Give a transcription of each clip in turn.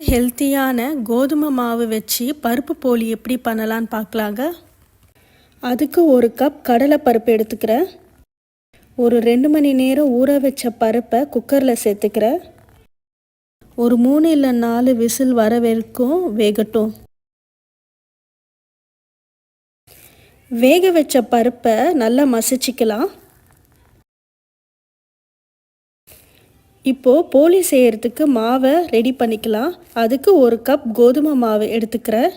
ஹெல்த்தியான கோதுமை மாவு வச்சு பருப்பு போலி எப்படி பண்ணலான்னு பார்க்கலாங்க? அதுக்கு ஒரு கப் கடலை பருப்பு எடுத்துக்கிறேன். ஒரு ரெண்டு மணி நேரம் ஊற வச்ச பருப்பை குக்கரில் சேர்த்துக்கிறேன். ஒரு மூணு இல்லை நாலு விசில் வர வரைக்கும் வேகட்டும். வேக வச்ச பருப்பை நல்லா மசிச்சிக்கலாம். இப்போது போலி செய்கிறதுக்கு மாவை ரெடி பண்ணிக்கலாம். அதுக்கு ஒரு கப் கோதுமை மாவு எடுத்துக்கிறேன்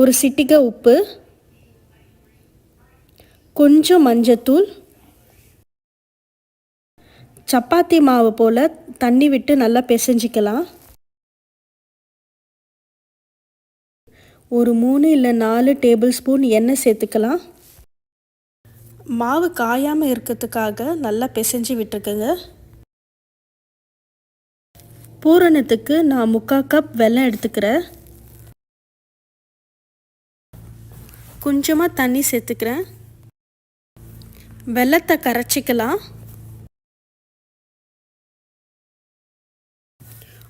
ஒரு சிட்டிகை உப்பு. கொஞ்சம் மஞ்சத்தூள். சப்பாத்தி மாவு போல் தண்ணி விட்டு நல்லா பிசைஞ்சிக்கலாம். ஒரு மூணு இல்லை நாலு டேபிள் ஸ்பூன் எண்ணெய் சேர்த்துக்கலாம். மாவு காயாமல் இருக்கிறதுக்காக நல்லா பிசைஞ்சு விட்டுருக்குங்க. பூரணத்துக்கு நான் முக்கால் கப் வெல்லம் எடுத்துக்கிறேன். கொஞ்சமாக தண்ணி சேர்த்துக்கிறேன். வெள்ளத்தை கரைச்சிக்கலாம்.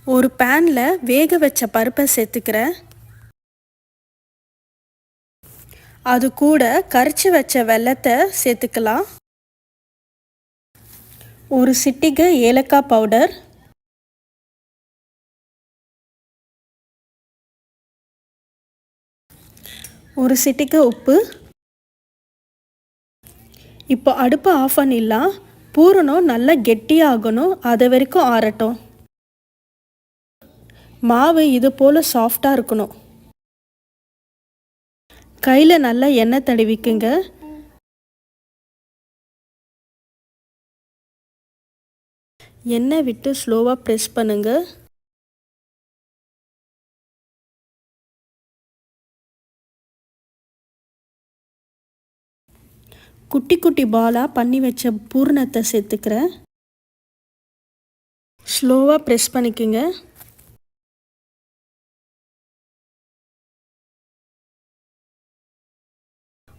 ஒரு பேனில் வேக வச்ச பருப்பை சேர்த்துக்கிறேன். அது கூட கரைச்சி வச்ச வெள்ளத்தை சேர்த்துக்கலாம். ஒரு சிட்டிகை ஏலக்காய் பவுடர். ஒரு சிட்டிக்கு உப்பு. இப்போ அடுப்பை ஆஃப் பண்ணிடலாம் பூரணம் நல்லா கெட்டியாகணும் அது வரைக்கும் ஆறட்டும். மாவு இது போல் சாஃப்டாக இருக்கணும். கையில் நல்லா எண்ணெய் தடவிக்குங்க. எண்ணெய் விட்டு ஸ்லோவாக ப்ரெஸ் பண்ணுங்க. குட்டி குட்டி பாலாக பண்ணி வச்ச பூர்ணத்தை சேர்த்துக்கிறேன். ஸ்லோவாக ப்ரெஸ் பண்ணிக்கோங்க.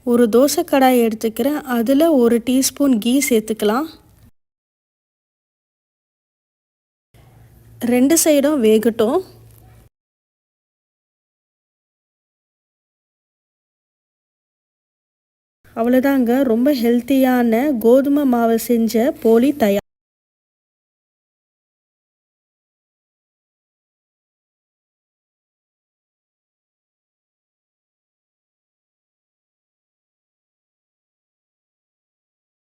ஒரு தோசை கடாய் எடுத்துக்கிறேன். அதில் ஒரு டீஸ்பூன் கீ சேர்த்துக்கலாம். ரெண்டு சைடும் வேகட்டும். அவ்வளோதாங்க ரொம்ப ஹெல்த்தியான கோதுமை மாவு செஞ்ச போலி தயார்.